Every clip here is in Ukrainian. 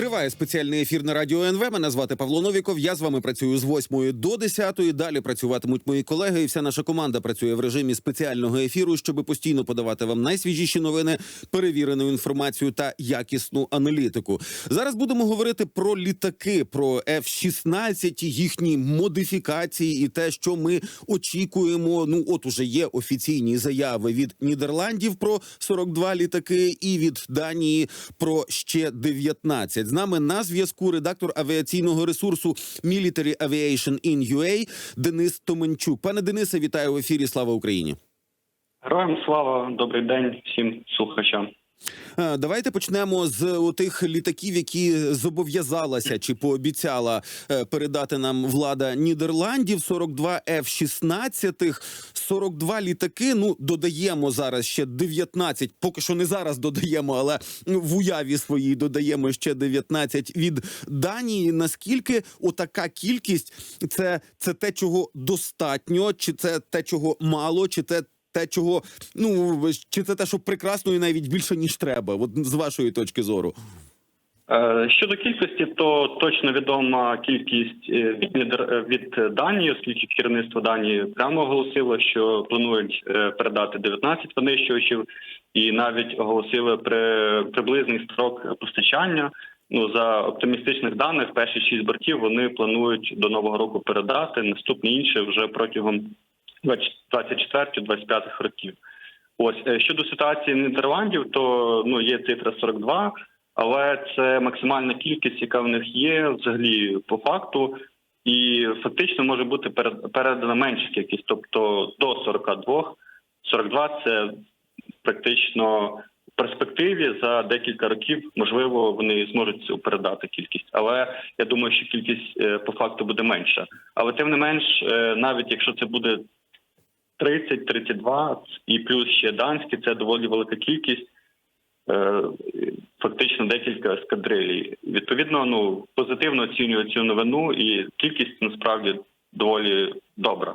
Триває спеціальний ефір на радіо НВ. Мене звати Павло Новіков. Я з вами працюю з 8 до 10. Далі працюватимуть мої колеги, і вся наша команда працює в режимі спеціального ефіру, щоб постійно подавати вам найсвіжіші новини, перевірену інформацію та якісну аналітику. Зараз будемо говорити про літаки, про F-16, їхні модифікації і те, що ми очікуємо. Ну, от уже є офіційні заяви від Нідерландів про 42 літаки, і від Данії про ще 19. З нами на зв'язку редактор авіаційного ресурсу Military Aviation in UA Денис Томенчук. Пане Денисе, вітаю в ефірі. Слава Україні. Героям слава, добрий день всім слухачам. Е, Давайте почнемо з тих літаків, які зобов'язалася чи пообіцяла е, передати нам влада Нідерландів. 42 F-16, 42 літаки. Ну додаємо зараз ще 19, Поки що не зараз додаємо, але в уяві своїй додаємо ще 19 від Данії. Наскільки отака кількість це, це те, чого достатньо, чи це те, чого мало, чи це те, чого ну чи це те, що прекрасно і навіть більше ніж треба, от з вашої точки зору. Е, Щодо кількості, то точно відома кількість е, е, від Данії, оскільки керівництво Данії прямо оголосило, що планують передати 19 винищувачів, і навіть оголосили при приблизний строк постачання. Ну за оптимістичних даних, перші шість бортів вони планують до нового року передати. Наступні інші вже протягом 24-25 років. Ось е, щодо ситуації Нідерландів, то ну є цифра 42, але це максимальна кількість, яка в них є взагалі по факту, і фактично може бути перед- передана менша кількість, тобто до 42. 42 – це практично в перспективі за декілька років, можливо, вони зможуть передати кількість. Але я думаю, що кількість е, по факту буде менша. Але тим не менш, е, навіть якщо це буде 30, 32 і плюс ще данські, це доволі велика кількість. Е, Фактично декілька ескадрилій. Відповідно, ну позитивно оцінюю цю новину, і кількість насправді доволі добра.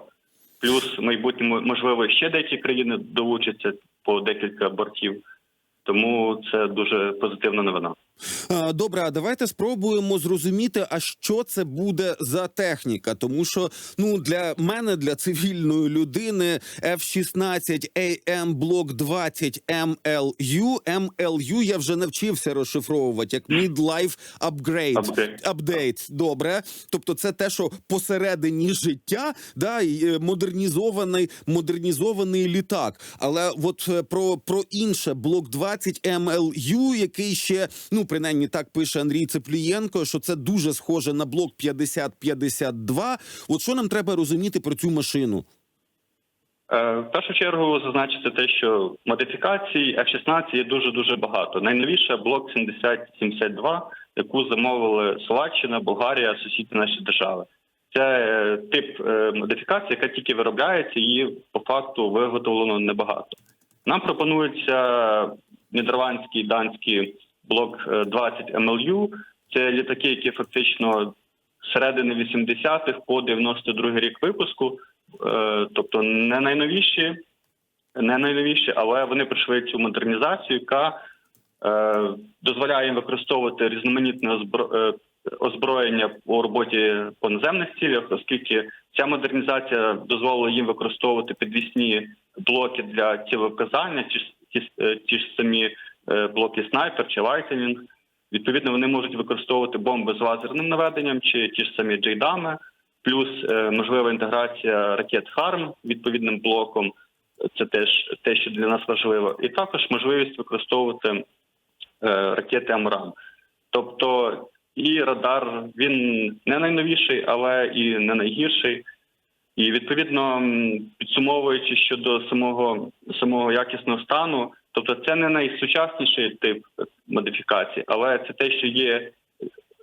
Плюс в майбутньому можливо ще деякі країни долучаться по декілька бортів. Тому це дуже позитивна новина. Добре, а давайте спробуємо зрозуміти, а що це буде за техніка. Тому що ну для мене, для цивільної людини, F-16 AM Block 20 MLU, MLU я вже навчився розшифровувати як Midlife Upgrade. Апдейт, добре. Тобто, це те, що посередині життя, да, і, е, модернізований, модернізований літак. Але от е, про, про інше блок 20 MLU, який ще, ну принаймні так пише Андрій Цеплієнко, що це дуже схоже на блок 50-52. От що нам треба розуміти про цю машину? Е, В першу чергу зазначити те, що модифікацій F-16 є дуже дуже багато. Найновіша блок 7072, яку замовили Словаччина, Болгарія, сусідні наші держави. Це е, тип е, модифікації, яка тільки виробляється, її по факту виготовлено небагато. Нам пропонується нідерландський данський блок е, 20 MLU. Це літаки, які фактично середини 80-х по 92-й рік випуску. Е, тобто не найновіші, не найновіші, але вони пройшли цю модернізацію, яка е, дозволяє їм використовувати різноманітне е, озброєння у роботі по наземних цілях, оскільки ця модернізація дозволила їм використовувати підвісні блоки для цілевказання, ті ж е, самі е, блоки снайпер чи лайтенінг. Відповідно, вони можуть використовувати бомби з лазерним наведенням чи ті ж самі джейдами плюс е, можлива інтеграція ракет ХАРМ відповідним блоком. Це теж те, що для нас важливо, і також можливість використовувати е, ракети АМРАМ. Тобто і радар він не найновіший, але і не найгірший. І відповідно підсумовуючи щодо самого самого якісного стану, тобто це не найсучасніший тип модифікації, але це те, що є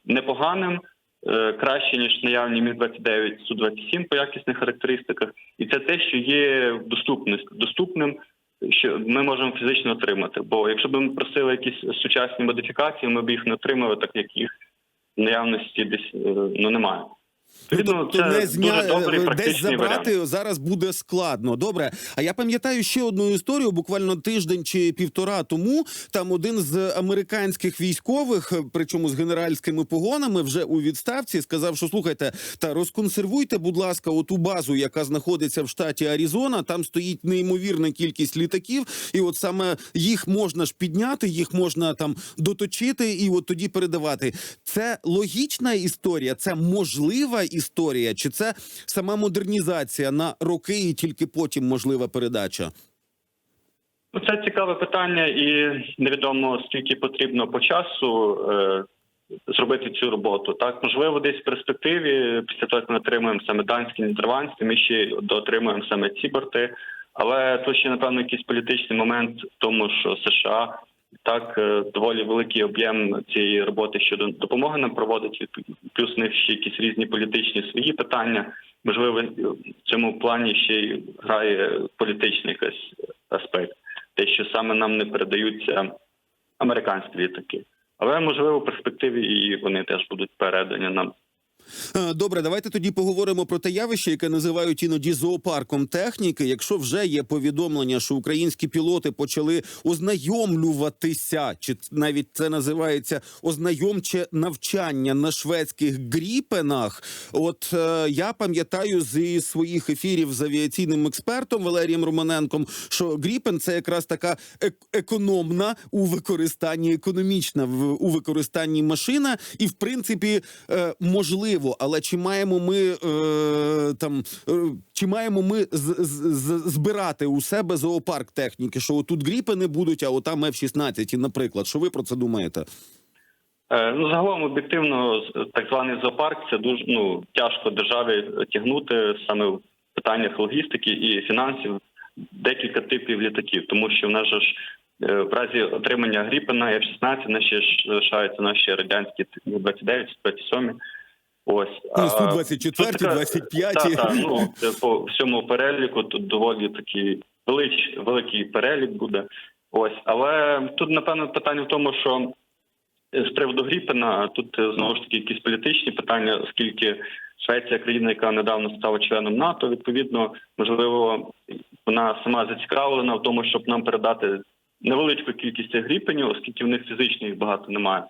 непоганим, е, краще ніж наявні міг 29 су 27 по якісних характеристиках, і це те, що є доступним, доступним, що ми можемо фізично отримати. Бо якщо б ми просили якісь сучасні модифікації, ми б їх не отримали, так як їх наявності десь е, ну немає. Відповідно, тобто це не дуже добрий десь забрати варіант. зараз буде складно. Добре. А я пам'ятаю ще одну історію, буквально тиждень чи півтора тому. Там один з американських військових, причому з генеральськими погонами, вже у відставці, сказав, що слухайте, та розконсервуйте, будь ласка, оту базу, яка знаходиться в штаті Аризона. Там стоїть неймовірна кількість літаків, і от саме їх можна ж підняти, їх можна там доточити, і от тоді передавати. Це логічна історія, це можлива історія, чи це сама модернізація на роки, і тільки потім можлива передача? Ну, це цікаве питання, і невідомо скільки потрібно по часу е, зробити цю роботу. Так, можливо, десь в перспективі, після того, як ми отримуємо саме данські, нідерландські, ми ще й доотримуємо саме ці борти. Але тут ще напевно якийсь політичний момент в тому, що США так е, доволі великий об'єм цієї роботи щодо допомоги нам проводить. Плюс в них ще якісь різні політичні свої питання. Можливо, в цьому плані ще й грає політичний якийсь аспект, те, що саме нам не передаються американські літаки. Але можливо, в перспективі і вони теж будуть передані нам. Е, Добре, давайте тоді поговоримо про те явище, яке називають іноді зоопарком техніки. Якщо вже є повідомлення, що українські пілоти почали ознайомлюватися, чи навіть це називається ознайомче навчання на шведських гріпенах. От е, я пам'ятаю зі своїх ефірів з авіаційним експертом Валерієм Романенком, що гріпен це якраз така ек- економна у використанні, економічна в у використанні машина, і в принципі е, можливо, але чи маємо ми е, там е, чи маємо ми з, з, з- збирати у себе зоопарк техніки? Що отут гріпени будуть, а отам F-16, наприклад. Що ви про це думаєте? Е, Ну, загалом об'єктивно, так званий зоопарк це дуже ну тяжко державі тягнути саме в питаннях логістики і фінансів декілька типів літаків, тому що в нас ж е, в разі отримання Гріпена F-16 наші ж залишаються наші радянські 29, 27. Ось Ну, А, су 24 тут така- 25 Так, так, ну по всьому переліку тут доволі такий велич, великий перелік буде. Ось, але тут напевно питання в тому, що з приводу Гріпена тут е, знову ж таки якісь політичні питання, оскільки Швеція країна, яка недавно стала членом НАТО, відповідно, можливо, вона сама зацікавлена в тому, щоб нам передати невеличку кількість гріпенів, оскільки в них фізично їх багато немає.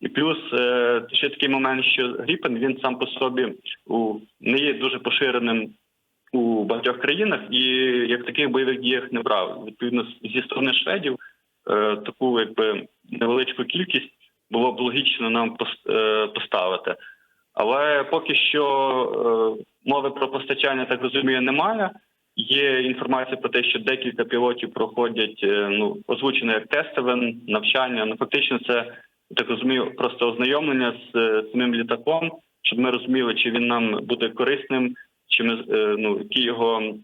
І плюс е, ще такий момент, що Гріпен він сам по собі у не є дуже поширеним у багатьох країнах і як таких бойових діях не брав. Відповідно, зі сторони шведів е, таку якби невеличку кількість було б логічно нам е, поставити. Але поки що мови про постачання, так розумію, немає. Є інформація про те, що декілька пілотів проходять ну озвучено як тестове навчання. Ну фактично, це так розумію, просто ознайомлення з е, самим літаком, щоб ми розуміли, чи він нам буде корисним, чи ми е, ну які його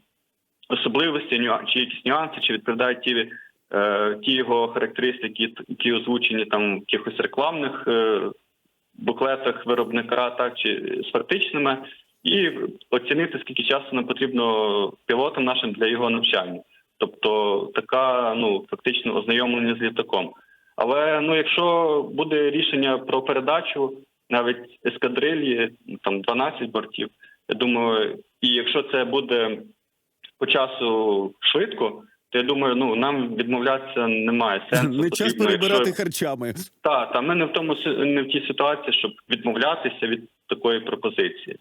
особливості, нюа- чи якісь нюанси, чи відповідають ті, е, ті його характеристики, які озвучені там в якихось рекламних е, буклетах виробника, так чи з фактичними, і оцінити скільки часу нам потрібно пілотам нашим для його навчання. Тобто така ну фактично ознайомлення з літаком. Але ну, якщо буде рішення про передачу навіть ескадрилі, там 12 бортів, я думаю, і якщо це буде по часу швидко, то я думаю, ну нам відмовлятися немає сенсу. Не час Потрібно, перебирати якщо- харчами. Так, та ми не в тому не в тій ситуації, щоб відмовлятися від такої пропозиції.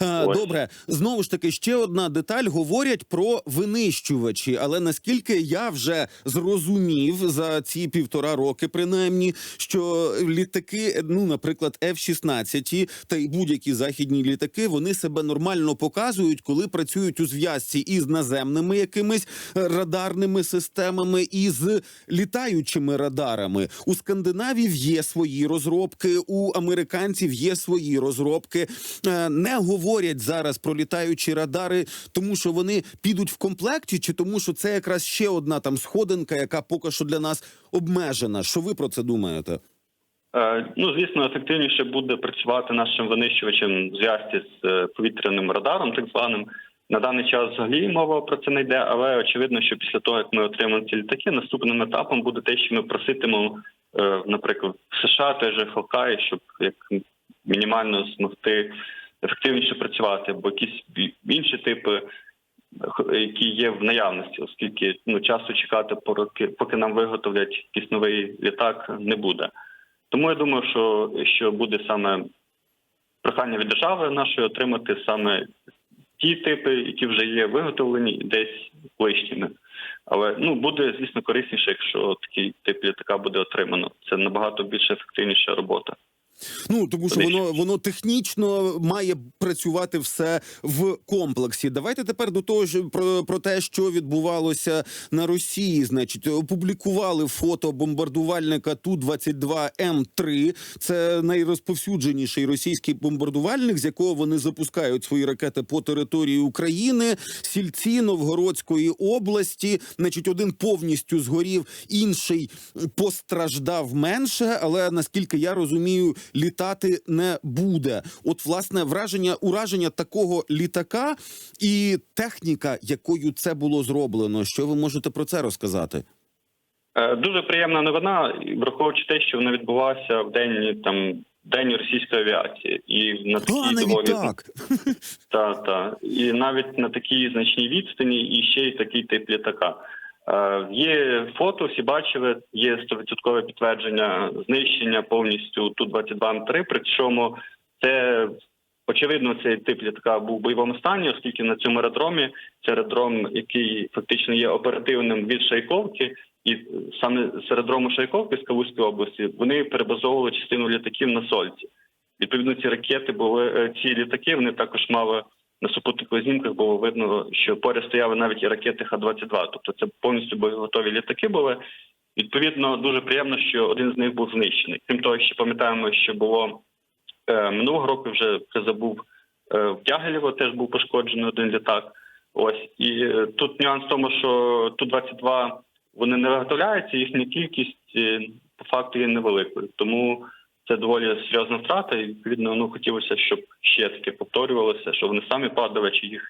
Ось. Добре, знову ж таки, ще одна деталь. Говорять про винищувачі, але наскільки я вже зрозумів за ці півтора роки, принаймні, що літаки, ну, наприклад, F-16 та й будь-які західні літаки, вони себе нормально показують, коли працюють у зв'язці із наземними якимись е, радарними системами і з літаючими радарами. У скандинавів є свої розробки, у американців є свої розробки. Е, Говорять зараз про літаючі радари, тому що вони підуть в комплекті, чи тому, що це якраз ще одна там сходинка, яка поки що для нас обмежена. Що ви про це думаєте? Е, Ну, звісно, ефективніше буде працювати нашим винищувачем в зв'язці з е, повітряним радаром, так званим. На даний час взагалі мова про це не йде, але очевидно, що після того, як ми отримаємо ці літаки, наступним етапом буде те, що ми проситимемо, е, наприклад, США же Хокай, щоб як мінімально змогти ефективніше працювати, бо якісь інші типи, які є в наявності, оскільки ну часу чекати, поки, поки нам виготовлять якийсь новий літак, не буде. Тому я думаю, що, що буде саме прохання від держави нашої отримати саме ті типи, які вже є виготовлені десь ближчими. Але ну буде звісно корисніше, якщо такий тип літака буде отримано. Це набагато більш ефективніша робота. Ну тому що воно воно технічно має працювати все в комплексі. Давайте тепер до того ж про, про те, що відбувалося на Росії. Значить, опублікували фото бомбардувальника Ту 22 М 3 Це найрозповсюдженіший російський бомбардувальник, з якого вони запускають свої ракети по території України, сільці Новгородської області. Значить, один повністю згорів, інший постраждав менше, але наскільки я розумію, літати не буде. От, власне, враження ураження такого літака і техніка, якою це було зроблено. Що ви можете про це розказати? Е, Дуже приємна новина, враховуючи те, що вона відбулася в день там день російської авіації, і на такій доволі так. та, та і навіть на такій значній відстані, і ще й такий тип літака. Е, Є фото, всі бачили, є 100% підтвердження знищення повністю ту 22 м 3 Причому це очевидно цей тип літака був в бойовому стані, оскільки на цьому аеродромі це аеродром, який фактично є оперативним від Шайковки, і саме з аеродрому Шайковки з Калузької області вони перебазовували частину літаків на Сольці. Відповідно, ці ракети були е, ці літаки. Вони також мали на супутникових знімках було видно, що поряд стояли навіть і ракети Х-22. Тобто це повністю боєготові літаки були. Відповідно, дуже приємно, що один з них був знищений. Крім того, ще пам'ятаємо, що було е, минулого року. Вже забув е, в Тягелєво теж був пошкоджений один літак. Ось і е, тут нюанс в тому, що ту 22 вони не виготовляються, їхня кількість е, по факту є невеликою. Тому це доволі серйозна втрата, і відповідно ну хотілося, щоб ще таке повторювалося, що вони самі падали чи їх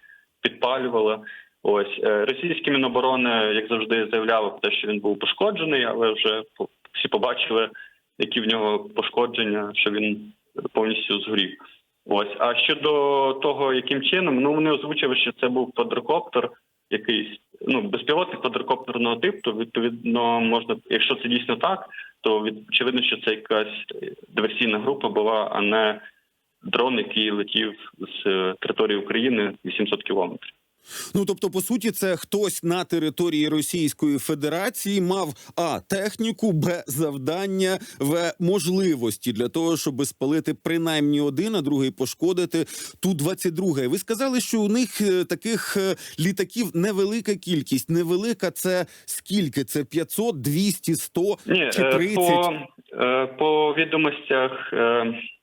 підпалювали. Ось е, російські міноборони, як завжди, заявляли про те, що він був пошкоджений, але вже всі побачили, які в нього пошкодження, що він повністю згорів. Ось а щодо того, яким чином, ну вони озвучили, що це був квадрокоптер, якийсь ну безпілотник квадрокоптерного типу. То відповідно можна, якщо це дійсно так, то від очевидно, що це якась диверсійна група була, а не дрон, який летів з е, території України 800 кілометрів. Ну тобто, по суті, це хтось на території Російської Федерації мав а техніку, б завдання, в можливості для того, щоб спалити принаймні один, а другий пошкодити ту 22 Ви сказали, що у них е, таких е, літаків невелика кількість. Невелика це скільки? Це 500, 200, 100 Ні, чи е, 30? по, е, по відомостях е,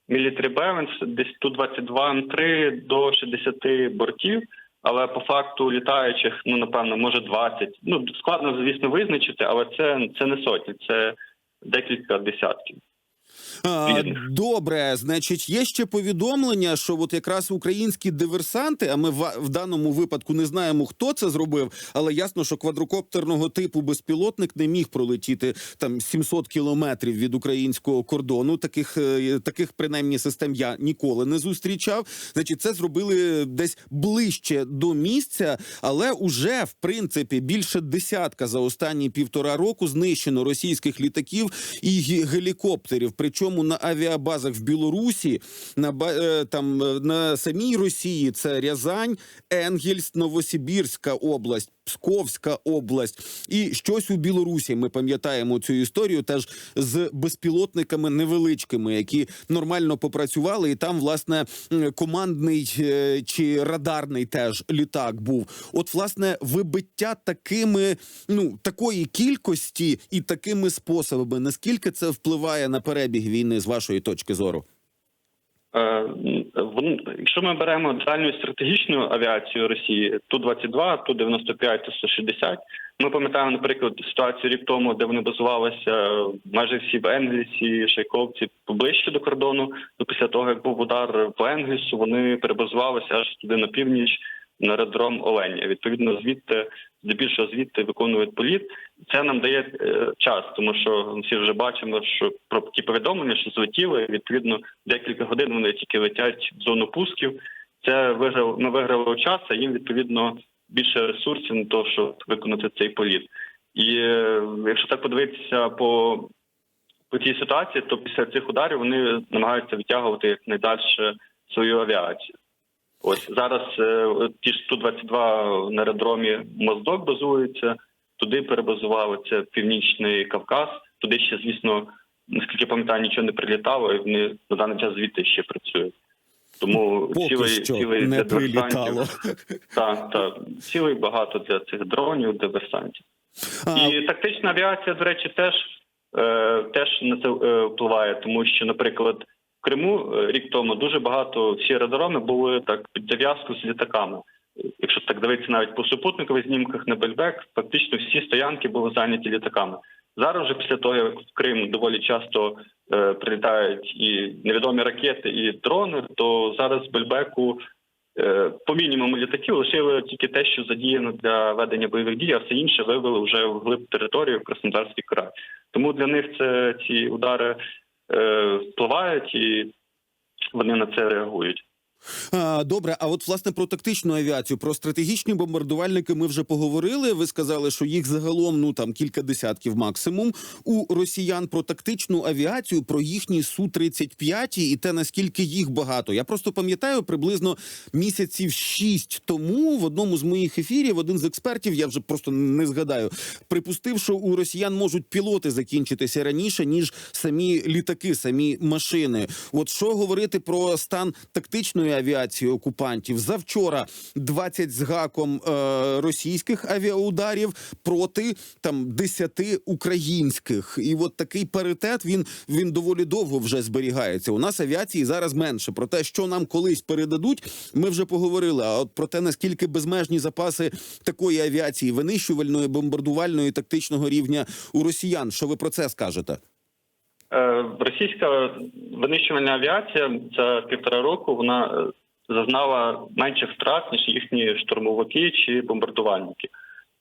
Military Balance десь ту 22 М3 до 60 бортів. Але по факту літаючих, ну напевно, може 20. Ну складно, звісно, визначити, але це, це не сотні, це декілька десятків. Добре, значить, є ще повідомлення, що от якраз українські диверсанти, а ми в, в даному випадку не знаємо, хто це зробив, але ясно, що квадрокоптерного типу безпілотник не міг пролетіти там 700 кілометрів від українського кордону. Таких е, таких принаймні систем я ніколи не зустрічав. Значить, це зробили десь ближче до місця, але уже в принципі більше десятка за останні півтора року знищено російських літаків і ге- гелікоптерів. Причому на авіабазах в Білорусі, на е, там е, на самій Росії це Рязань, Енгельс, Новосибірська область. Псковська область і щось у Білорусі. Ми пам'ятаємо цю історію теж з безпілотниками невеличкими, які нормально попрацювали, і там власне командний е, чи радарний теж літак був. От, власне, вибиття такими ну такої кількості і такими способами. Наскільки це впливає на перебіг війни з вашої точки зору? Е, Якщо ми беремо дальню стратегічну авіацію Росії, Ту-22, Ту-95, Ту-160, ми пам'ятаємо, наприклад, ситуацію рік тому, де вони базувалися майже всі в Енгельсі, Шайковці, поближче до кордону. То після того, як був удар по Енгельсу, вони перебазувалися аж туди на північ на аеродром Оленя. Відповідно, звідти здебільшого звідти виконують політ. Це нам дає е, час, тому що всі вже бачимо, що про ті повідомлення, що злетіли, відповідно, декілька годин вони тільки летять в зону пусків. Це виграв ми виграли час, а їм відповідно більше ресурсів на те, щоб виконати цей політ. І е, якщо так подивитися по, по цій ситуації, то після цих ударів вони намагаються відтягувати якнайдальше свою авіацію. Ось зараз е, ті ж Ту-22 на аеродромі Моздок базуються, туди перебазувалися Північний Кавказ, туди ще, звісно, наскільки пам'ятаю, нічого не прилітало, і вони на даний час звідти ще працюють. Тому цілий, цілий не прилітало. Так, так. Цілий багато для цих дронів, диверсантів. А, І тактична авіація, до речі, теж, е, теж на це е, впливає, тому що, наприклад, Криму е, рік тому дуже багато всі аеродроми були так під зав'язку з літаками. Якщо так дивитися навіть по супутникових знімках на Бельбек, фактично всі стоянки були зайняті літаками. Зараз вже після того, як в Крим доволі часто е, прилітають і невідомі ракети, і дрони, то зараз в Бельбеку е, по мінімуму літаків лишили тільки те, що задіяно для ведення бойових дій, а все інше вивели вже в глиб територію в Краснодарський край. Тому для них це ці удари впливають і вони на це реагують. Добре, а от власне про тактичну авіацію, про стратегічні бомбардувальники ми вже поговорили. Ви сказали, що їх загалом ну там кілька десятків максимум. У росіян про тактичну авіацію, про їхні су 35 і те наскільки їх багато. Я просто пам'ятаю приблизно місяців шість тому в одному з моїх ефірів один з експертів, я вже просто не згадаю, припустив, що у росіян можуть пілоти закінчитися раніше ніж самі літаки, самі машини. От що говорити про стан тактичної авіації окупантів завчора 20 з гаком е, російських авіаударів проти там 10 українських, і от такий паритет він, він доволі довго вже зберігається. У нас авіації зараз менше. Про те, що нам колись передадуть, ми вже поговорили. А от про те, наскільки безмежні запаси такої авіації, винищувальної, бомбардувальної, тактичного рівня у росіян. Що ви про це скажете? Е, Російська винищувальна авіація за півтора року вона е, зазнала менших втрат ніж їхні штурмовики чи бомбардувальники.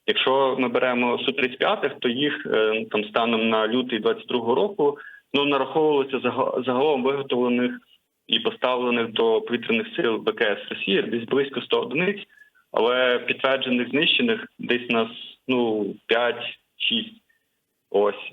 Якщо ми беремо су 35 то їх е, там станом на лютий 22-го року ну нараховувалося зага- загалом виготовлених і поставлених до повітряних сил ВКС Росії десь близько 100 одиниць, але підтверджених знищених десь нас ну 5-6. Ось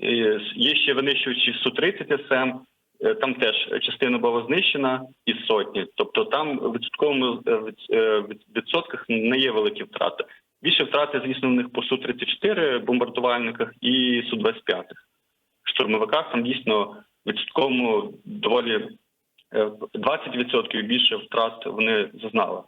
є ще винищувачі су 30 СМ. е, Там теж частина була знищена із сотні. Тобто там в відсотковому е, е, від- відсотках не є великі втрати. Більше втрати, звісно, в них по су 34 бомбардувальниках і су 25 штурмовиках. Там дійсно в відсотковому доволі е, 20% більше втрат вони зазнали.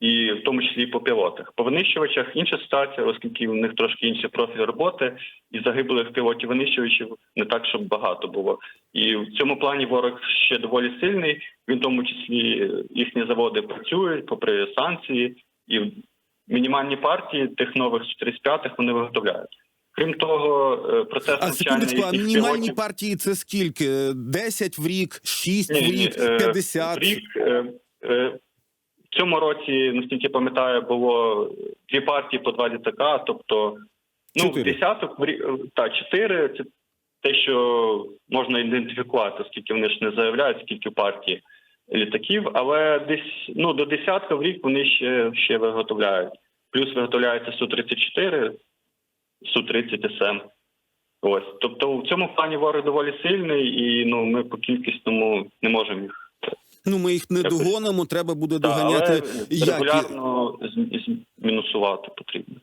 І в тому числі і по пілотах. По винищувачах інша ситуація, оскільки в них трошки інший профіль роботи, і загиблих пілотів винищувачів не так, щоб багато було. І в цьому плані ворог ще доволі сильний. Він в тому числі е, їхні заводи працюють попри санкції, і мінімальні партії тих нових 45-х вони виготовляють. Крім того, е, процес А навчання секундочку, а мінімальні пілотів- партії це скільки? 10 в рік, 6 ні, в рік, е, 50? в рік. В цьому році, наскільки пам'ятаю, було дві партії по два літака, тобто ну, десяток та чотири це те, що можна ідентифікувати, оскільки вони ж не заявляють, скільки партій літаків, але десь ну до десятка в рік вони ще, ще виготовляють. Плюс виготовляється Су-34, Су-30 СМ. Ось, тобто в цьому плані ворог доволі сильний, і ну ми по кількісному не можемо їх Ну, ми їх не догонимо, треба буде доганяти. але як... регулярно змінусувати потрібно.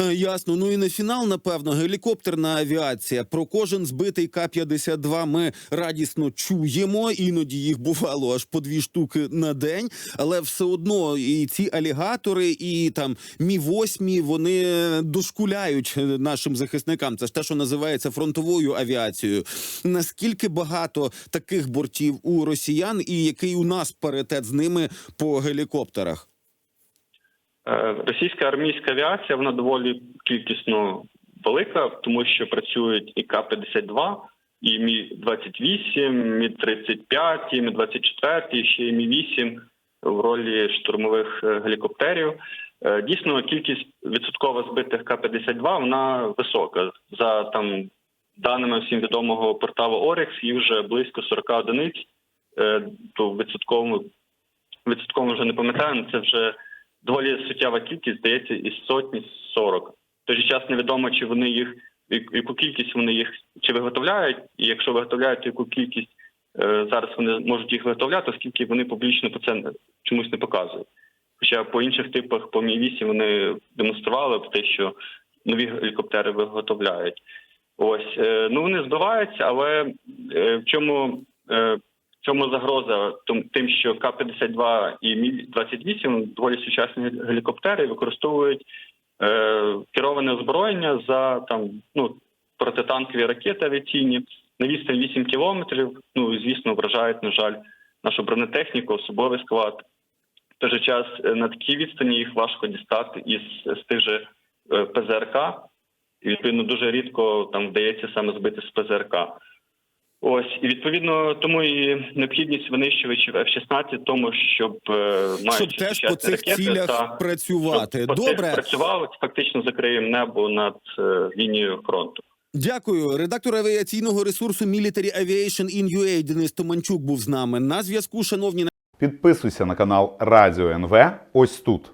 Е, Ясно. Ну і на фінал, напевно, гелікоптерна авіація. Про кожен збитий К-52 ми радісно чуємо. Іноді їх бувало аж по дві штуки на день. Але все одно і ці алігатори, і там мі 8 вони дошкуляють нашим захисникам. Це ж те, що називається фронтовою авіацією. Наскільки багато таких бортів у росіян, і який у нас паритет з ними по гелікоптерах? Е, Російська армійська авіація вона доволі кількісно велика, тому що працюють і К-52, і Мі-28, Мі-35, і Мі-24, і ще і Мі-8 в ролі штурмових е, гелікоптерів. Е, Дійсно, кількість відсотково збитих К-52 вона висока. За там даними всім відомого порталу Орекс, їх вже близько 40 одиниць. То відсотковому відсотково вже не пам'ятаю, це вже доволі суттєва кількість, здається, із сотні 40. В той же час невідомо, чи вони їх яку- кількість вони їх чи виготовляють, і якщо виготовляють, то яку кількість е, зараз вони можуть їх виготовляти, оскільки вони публічно по це чомусь не показують. Хоча по інших типах, по Мі 8 вони демонстрували б те, що нові гелікоптери виготовляють. Ось е, ну вони збиваються, але е, в чому в чому загроза тим, що К-52 і Мі-28 доволі сучасні гелікоптери використовують е, кероване озброєння за там ну протитанкові ракети авіаційні на відстань 8 кілометрів. Ну звісно, вражають, на жаль, нашу бронетехніку, особовий склад. В той же час е, на такій відстані їх важко дістати із з тих же е, ПЗРК. І відповідно дуже рідко там вдається саме збити з ПЗРК. Ось і відповідно тому і необхідність винищувачів F-16 в тому, щоб е, Щоб теж по цих ракети, цілях та, працювати. щоб по цих Добре, працювали, фактично закриємо небо над е, лінією фронту. дякую. Редактор авіаційного ресурсу Military Aviation in UA Денис Томанчук був з нами. На зв'язку, шановні Підписуйся на канал Радіо НВ ось тут.